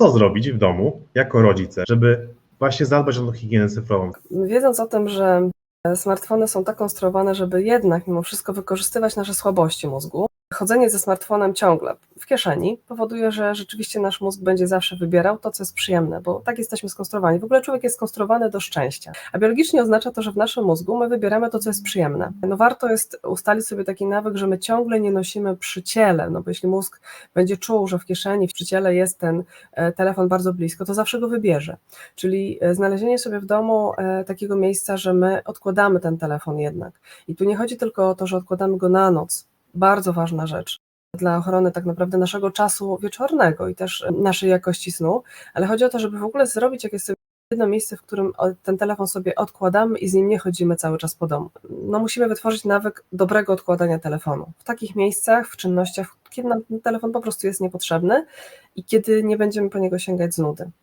co zrobić w domu jako rodzice, żeby właśnie zadbać o tą higienę cyfrową. Wiedząc o tym, że smartfony są tak konstruowane, żeby jednak mimo wszystko wykorzystywać nasze słabości mózgu, chodzenie ze smartfonem ciągle w kieszeni powoduje, że rzeczywiście nasz mózg będzie zawsze wybierał to, co jest przyjemne, bo tak jesteśmy skonstruowani. W ogóle człowiek jest skonstruowany do szczęścia, a biologicznie oznacza to, że w naszym mózgu my wybieramy to, co jest przyjemne. No warto jest ustalić sobie taki nawyk, że my ciągle nie nosimy przy ciele, no bo jeśli mózg będzie czuł, że w kieszeni, w przy ciele jest ten e, telefon bardzo blisko, to zawsze go wybierze. Czyli e, znalezienie sobie w domu e, takiego miejsca, że my odkładamy ten telefon jednak. I tu nie chodzi tylko o to, że odkładamy go na noc. Bardzo ważna rzecz dla ochrony tak naprawdę naszego czasu wieczornego i też naszej jakości snu, ale chodzi o to, żeby w ogóle zrobić jakieś sobie jedno miejsce, w którym ten telefon sobie odkładamy i z nim nie chodzimy cały czas po domu. No musimy wytworzyć nawyk dobrego odkładania telefonu. W takich miejscach, w czynnościach, kiedy nam telefon po prostu jest niepotrzebny i kiedy nie będziemy po niego sięgać z nudy.